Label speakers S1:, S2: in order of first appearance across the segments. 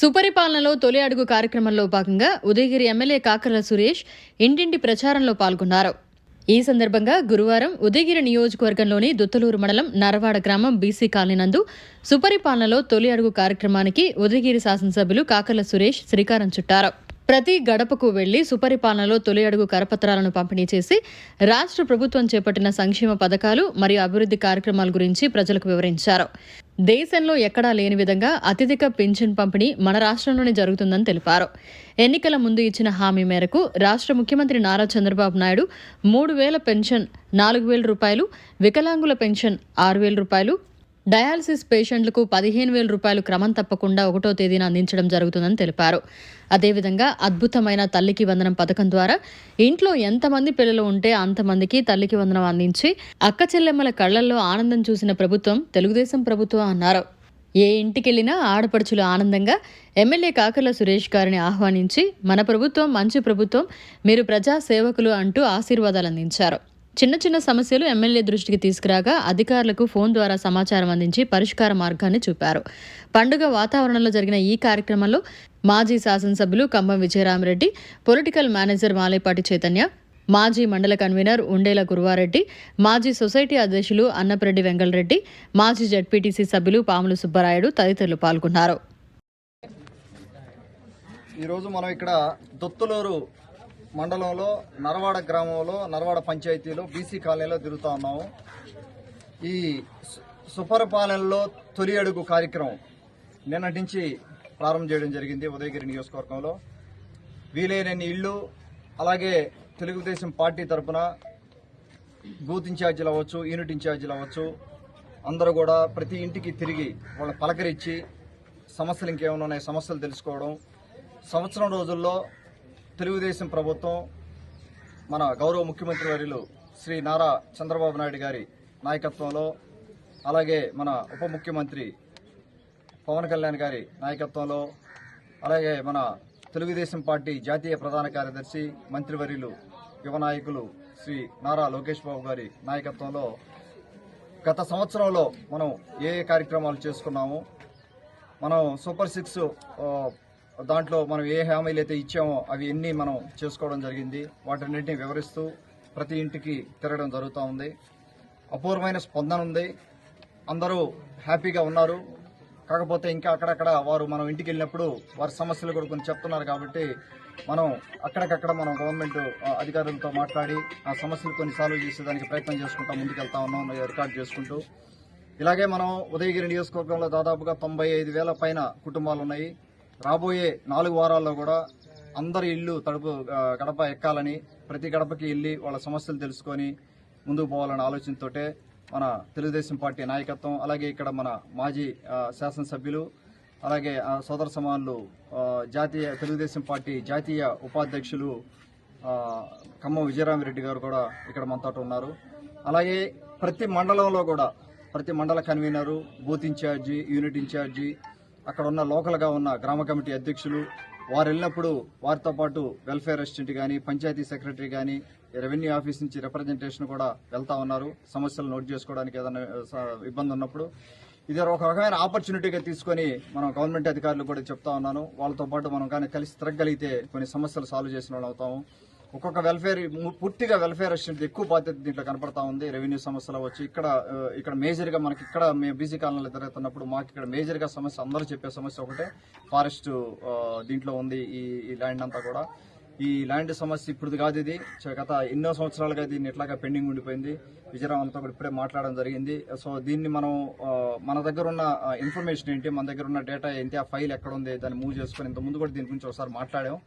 S1: సుపరిపాలనలో తొలి అడుగు కార్యక్రమంలో భాగంగా ఉదయగిరి ఎమ్మెల్యే కాకర్ల సురేష్ ఇంటింటి ప్రచారంలో పాల్గొన్నారు. ఈ సందర్భంగా గురువారం ఉదయగిరి నియోజకవర్గంలోని దుత్తలూరు మండలం నరవాడ గ్రామం బీసీ కాలనీ నందు సుపరిపాలనలో తొలి అడుగు కార్యక్రమానికి ఉదయగిరి శాసనసభ్యులు కాకర్ల సురేష్ శ్రీకారం చుట్టారు. ప్రతి గడపకు వెళ్ళి సుపరిపాలనలో తొలి అడుగు కరపత్రాలను పంపిణీ చేసి రాష్ట్ర ప్రభుత్వం చేపట్టిన సంక్షేమ పథకాలు మరియు అభివృద్ధి కార్యక్రమాల గురించి ప్రజలకు వివరించారు. దేశంలో ఎక్కడా లేని విధంగా అత్యధిక పింఛన్ పంపిణీ మన రాష్ట్రంలోనే జరుగుతుందని తెలిపారు. ఎన్నికల ముందు ఇచ్చిన హామీ మేరకు రాష్ట్ర ముఖ్యమంత్రి నారా చంద్రబాబు నాయుడు మూడు వేల పెన్షన్ నాలుగు వేల రూపాయలు వికలాంగుల పెన్షన్ ఆరు వేల రూపాయలు డయాలసిస్ పేషెంట్లకు పదిహేను వేల రూపాయలు క్రమం తప్పకుండా ఒకటో తేదీన అందించడం జరుగుతుందని తెలిపారు. అదేవిధంగా అద్భుతమైన తల్లికి వందనం పథకం ద్వారా ఇంట్లో ఎంతమంది పిల్లలు ఉంటే అంతమందికి తల్లికి వందనం అందించి అక్క చెల్లెమ్మల కళ్ళల్లో ఆనందం చూసిన ప్రభుత్వం తెలుగుదేశం ప్రభుత్వం అన్నారు. ఏ ఇంటికెళ్ళినా ఆడపడుచులు ఆనందంగా ఎమ్మెల్యే కాకర్ల సురేష్ గారిని ఆహ్వానించి మన ప్రభుత్వం మంచి ప్రభుత్వం మీరు ప్రజా సేవకులు అంటూ ఆశీర్వాదాలు అందించారు. చిన్న చిన్న సమస్యలు ఎమ్మెల్యే దృష్టికి తీసుకురాగా అధికారులకు ఫోన్ ద్వారా సమాచారం అందించి పరిష్కార మార్గాన్ని చూపారు. పండుగ వాతావరణంలో జరిగిన ఈ కార్యక్రమంలో మాజీ శాసనసభ్యులు కంభం విజయరామరెడ్డి పొలిటికల్ మేనేజర్ మాలేపాటి చైతన్య మాజీ మండల కన్వీనర్ ఉండేల గురువారెడ్డి మాజీ సొసైటీ అధ్యక్షులు అన్నపరెడ్డి వెంగళరెడ్డి మాజీ జడ్పీటీసీ సభ్యులు పాములు సుబ్బరాయుడు తదితరులు పాల్గొన్నారు.
S2: ఈరోజు మనం ఇక్కడ దొత్తులూరు మండలంలో నరవాడ గ్రామంలో నరవాడ పంచాయతీలో బీసీ కాలనీలో తిరుగుతా ఉన్నాము. ఈ సుపరపాలనలో సుపరిపాలనలో తొలి అడుగు కార్యక్రమం నిన్నటి నుంచి ప్రారంభం చేయడం జరిగింది ఉదయగిరి నియోజకవర్గంలో. వీలైనన్ని ఇళ్ళు అలాగే తెలుగుదేశం పార్టీ తరపున బూత్ ఇన్ఛార్జీలు అవ్వచ్చు యూనిట్ ఇన్ఛార్జీలు అవ్వచ్చు అందరూ కూడా ప్రతి ఇంటికి తిరిగి వాళ్ళని పలకరించి సమస్యలు ఇంకేమైనా ఉన్నాయి సమస్యలు తెలుసుకోవడం. సంవత్సరం రోజుల్లో తెలుగుదేశం ప్రభుత్వం మన గౌరవ ముఖ్యమంత్రి వర్యులు శ్రీ నారా చంద్రబాబు నాయుడు గారి నాయకత్వంలో అలాగే మన ఉప ముఖ్యమంత్రి పవన్ కళ్యాణ్ గారి నాయకత్వంలో అలాగే మన తెలుగుదేశం పార్టీ జాతీయ ప్రధాన కార్యదర్శి మంత్రివర్యులు యువ నాయకులు శ్రీ నారా లోకేష్ బాబు గారి నాయకత్వంలో గత సంవత్సరంలో మనం ఏ ఏ కార్యక్రమాలు చేసుకున్నాము మనం సూపర్ సిక్స్ దాంట్లో మనం ఏ హామీలు అయితే ఇచ్చామో అవి ఎన్ని మనం చేసుకోవడం జరిగింది వాటన్నిటిని వివరిస్తూ ప్రతి ఇంటికి తిరగడం జరుగుతూ ఉంది. అపూర్వమైన స్పందన ఉంది. అందరూ హ్యాపీగా ఉన్నారు. కాకపోతే ఇంకా అక్కడక్కడ వారు మనం ఇంటికి వెళ్ళినప్పుడు వారి సమస్యలు కూడా కొన్ని చెప్తున్నారు కాబట్టి మనం అక్కడికక్కడ మనం గవర్నమెంట్ అధికారులతో మాట్లాడి ఆ సమస్యలు కొన్ని సాల్వ్ చేసేదానికి ప్రయత్నం చేసుకుంటా ముందుకెళ్తా ఉన్నాం రికార్డ్ చేసుకుంటూ. ఇలాగే మనం ఉదయగిరి నియోజకవర్గంలో దాదాపుగా తొంభై ఐదు వేల పైన కుటుంబాలు ఉన్నాయి. రాబోయే నాలుగు వారాల్లో కూడా అందరి ఇల్లు తడుపు గడప ఎక్కాలని ప్రతి గడపకి వెళ్ళి వాళ్ళ సమస్యలు తెలుసుకొని ముందుకు పోవాలనే ఆలోచనతోటే మన తెలుగుదేశం పార్టీ నాయకత్వం అలాగే ఇక్కడ మన మాజీ శాసనసభ్యులు అలాగే ఆ, సోదర సమానులు జాతీయ తెలుగుదేశం పార్టీ జాతీయ ఉపాధ్యక్షులు ఖమ్మం విజయరామిరెడ్డి గారు కూడా ఇక్కడ మనతో ఉన్నారు. అలాగే ప్రతి మండలంలో కూడా ప్రతి మండల convener booth incharge unit incharge అక్కడ ఉన్న లోకల్గా ఉన్న గ్రామ కమిటీ అధ్యక్షులు వారు వెళ్ళినప్పుడు వారితో పాటు వెల్ఫేర్ అసిస్టెంట్ కానీ పంచాయతీ సెక్రటరీ కానీ రెవెన్యూ ఆఫీస్ నుంచి రిప్రజెంటేషన్ కూడా వెళ్తా ఉన్నారు. సమస్యలు నోట్ చేసుకోవడానికి ఏదైనా స- ఇబ్బంది ఉన్నప్పుడు. ఇది ఒక రకమైన ఆపర్చునిటీగా తీసుకొని మనం గవర్నమెంట్ అధికారులు కూడా చెప్తా ఉన్నాను. వాళ్ళతో పాటు మనం కానీ కలిసి తిరగలిగితే కొన్ని సమస్యలు సాల్వ్ చేసిన వాళ్ళు అవుతాము. ఒక్కొక్క వెల్ఫేర్ పూర్తిగా వెల్ఫేర్ అసిస్టెంట్ ఎక్కువ బాధ్యత దీంట్లో కనపడతా ఉంది. రెవెన్యూ సమస్యలు వచ్చి ఇక్కడ ఇక్కడ మేజర్గా మనకి ఇక్కడ మేము బీసీ కాలనీలో తిరుగుతున్నప్పుడు మాకు ఇక్కడ మేజర్గా సమస్య అందరూ చెప్పే సమస్య ఒకటే. ఫారెస్ట్ దీంట్లో ఉంది ఈ ల్యాండ్ అంతా కూడా. ఈ ల్యాండ్ సమస్య ఇప్పుడు కాదు ఇది. గత ఎన్నో సంవత్సరాలుగా దీన్ని ఇట్లాగా పెండింగ్ ఉండిపోయింది. విజయరామంతో కూడా ఇప్పుడే మాట్లాడడం జరిగింది. సో దీన్ని మనం మన దగ్గర ఉన్న ఇన్ఫర్మేషన్ ఏంటి మన దగ్గర ఉన్న డేటా ఏంటి ఆ ఫైల్ ఎక్కడ ఉంది దాన్ని మూవ్ చేసుకుని ఇంత ముందు కూడా దీని గురించి ఒకసారి మాట్లాడాం.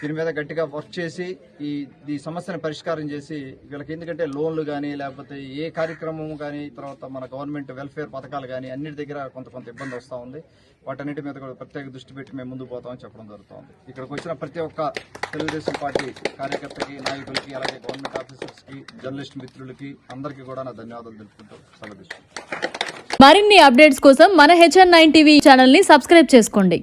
S2: దీని మీద గట్టిగా వర్క్ చేసి ఈ ఈ సమస్యను పరిష్కారం చేసి వీళ్ళకి ఎందుకంటే లోన్లు కానీ లేకపోతే ఏ కార్యక్రమం కానీ తర్వాత మన గవర్నమెంట్ వెల్ఫేర్ పథకాలు కానీ అన్నిటి దగ్గర కొంత కొంత ఇబ్బంది వస్తూ ఉంది. వాటన్నిటి మీద కూడా ప్రత్యేక దృష్టి పెట్టి మేము ముందుకు పోతామని చెప్పడం జరుగుతుంది ఇక్కడికి వచ్చిన ప్రతి ఒక్క తెలుగుదేశం తెలుగుదేశం పార్టీ కార్యకర్తకి నాయకులకి అలాగే గవర్నమెంట్ ఆఫీసర్స్కి జర్నలిస్ట్ మిత్రులకి అందరికీ కూడా నా ధన్యవాదాలు తెలుపుకుంటూ సెలవు
S1: మరిన్ని అప్డేట్స్ కోసం మన హెచ్ఎన్ నైన్ టీవీ ఛానల్ని సబ్స్క్రైబ్ చేసుకోండి.